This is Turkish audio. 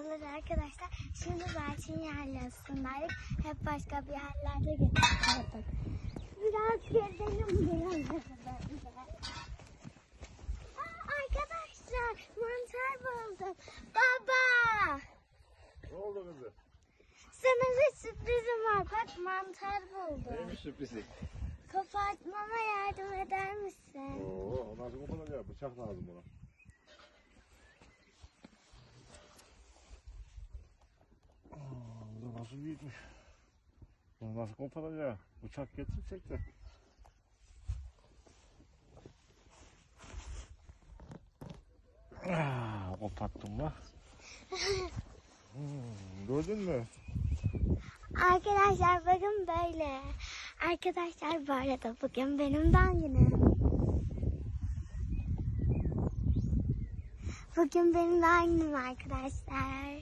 Merhabalar arkadaşlar. Şimdi Berçin yerlisindeydik. Hep başka bir yerlerde geçiyorduk. Biraz gezelim biraz. Aa, arkadaşlar mantar buldum. Baba! Ne oldu kızım? Sana bir sürprizim var. Bak mantar buldum. Neymiş sürprizi? Kopartmama yardım eder misin? Oo, nasıl koparacak? Bıçak lazım buna. Aa, bu da nasıl büyükmüş. Bunu nasıl koparacak? Bıçak getirsek de. Aa, koparttım bak. Hmm, gördün mü? Arkadaşlar bakın böyle. Arkadaşlar bu arada bugün benim doğum günüm. Bugün benim doğum günüm arkadaşlar.